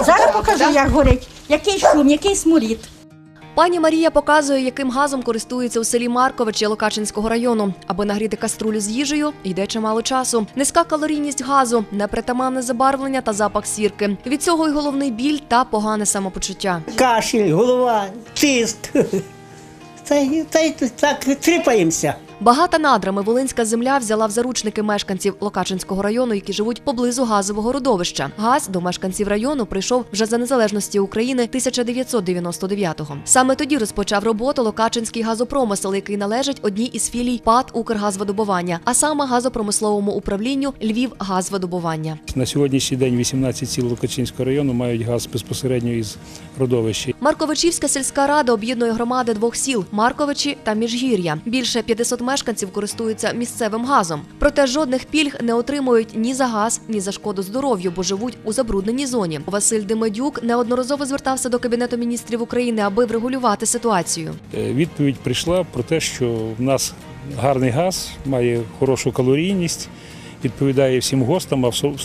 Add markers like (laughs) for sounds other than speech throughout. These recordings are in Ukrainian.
Бачите, як горить, який шум, який сморід. Пані Марія показує, яким газом користуються у селі Марковичі Локачинського району. Аби нагріти каструлю з їжею, йде чимало часу. Низька калорійність газу, непритаманне забарвлення та запах сірки. Від цього й головний біль та погане самопочуття. Кашель, голова, тиск. (laughs) Та, й- так тріпаємося. Багата надрами Волинська земля взяла в заручники мешканців Локачинського району, які живуть поблизу газового родовища. Газ до мешканців району прийшов вже за незалежності України 1999-го. Саме тоді розпочав роботу Локачинський газопромисел, який належить одній із філій ПАД «Укргазвидобування», а саме газопромисловому управлінню Львівгазвидобування. На сьогоднішній день 18 сіл Лукачинського району мають газ безпосередньо із родовища. Марковичівська сільська рада об'єднує громади двох сіл Марковичі та Міжгір'я. Більше 500 мешканців користуються місцевим газом. Проте жодних пільг не отримують ні за газ, ні за шкоду здоров'ю, бо живуть у забрудненій зоні. Василь Демедюк неодноразово звертався до Кабінету міністрів України, аби врегулювати ситуацію. Е, Відповідь прийшла про те, що в нас гарний газ, має хорошу калорійність, відповідає всім гостам, а в со-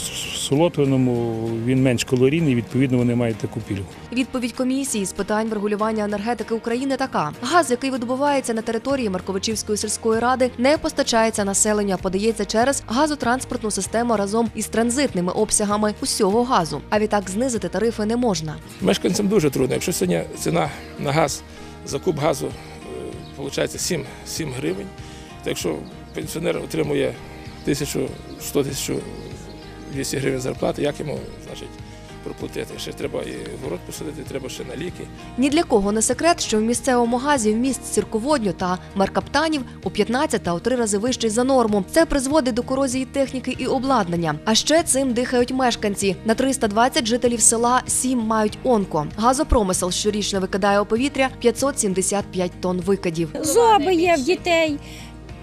солотвиному він менш калорійний, відповідно, вони мають таку пільгу. Відповідь комісії з питань врегулювання енергетики України така: газ, який видобувається на території Марковичівської сільської ради, не постачається населенню, а подається через газотранспортну систему разом із транзитними обсягами усього газу. А відтак знизити тарифи не можна. Мешканцям дуже трудно. Якщо сьогодні ціна на газ, закуп газу виходить 7, 7 гривень, то якщо пенсіонер отримує 1100 1200 гривень зарплати, як йому значить, проплатити? Ще треба і город посадити, треба ще на ліки. Ні для кого не секрет, що в місцевому газі вміст сірководню та меркаптанів у 15 та у 3 рази вищий за норму. Це призводить до корозії техніки і обладнання. А ще цим дихають мешканці. На 320 жителів села 7 мають онко. Газопромисел щорічно викидає у повітря 575 тонн викидів. Зоби є в дітей.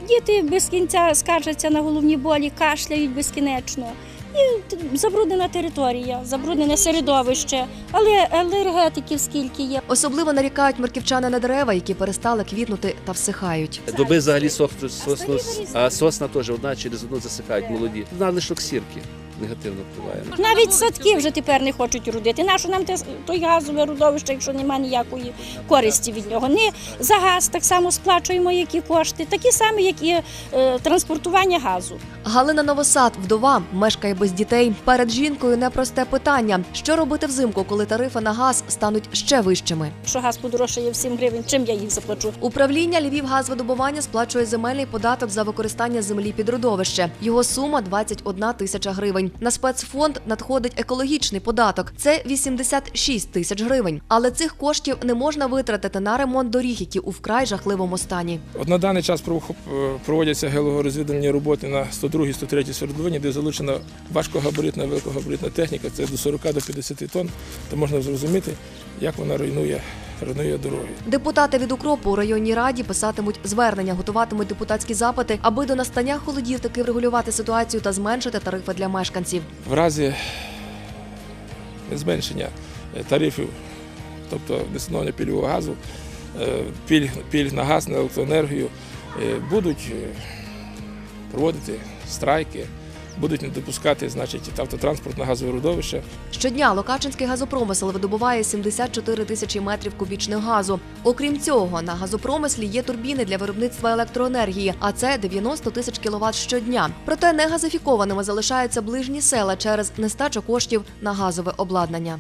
Діти без кінця скаржаться на головні болі, кашляють безкінечно. І забруднена територія, забруднене середовище, але алергетиків скільки є. Особливо нарікають марківчани на дерева, які перестали квітнути та всихають. Дуби взагалі сохнуть, сосну, а сосна теж одна через одну засихають молоді. Надлишок сірки негативно впливає. Навіть садки вже тепер не хочуть родити. Нащо нам те, той газове родовище, якщо немає ніякої користі від нього? Ми за газ так само сплачуємо які кошти, такі самі, як і е, транспортування газу. Галина Новосад, вдова, мешкає без дітей. Перед жінкою непросте питання: що робити взимку, коли тарифи на газ стануть ще вищими. Що газ подорожчає в 7 гривень, чим я їх заплачу? Управління Львівгазвидобування сплачує земельний податок за використання землі під родовище. Його сума 21 тисяча гривень. На спецфонд надходить екологічний податок. Це 86 тисяч гривень. Але цих коштів не можна витратити на ремонт доріг, які у вкрай жахливому стані. От на даний час е, проводяться геологорозвідувальні роботи на 102 103 свердловині, де залучена важкогабаритна, великогабаритна техніка, це до 40 до 50 тонн, то можна зрозуміти, як вона руйнує, руйнує дороги. Депутати від укропу у районній раді писатимуть звернення, готуватимуть депутатські запити, аби до настання холодів таки врегулювати ситуацію та зменшити тарифи для мешканців. В разі зменшення е, тарифів, тобто встановлення пільгового газу, е, пільг, пільг на газ, на електроенергію, е, будуть проводити страйки, будуть не допускати значить, автотранспорт на газове родовище. Щодня Локачинський газопромисел видобуває 74 тисячі метрів кубічних газу. Окрім цього, на газопромислі є турбіни для виробництва електроенергії, а це 90 тисяч кіловат щодня. Проте негазифікованими залишаються ближні села через нестачу коштів на газове обладнання.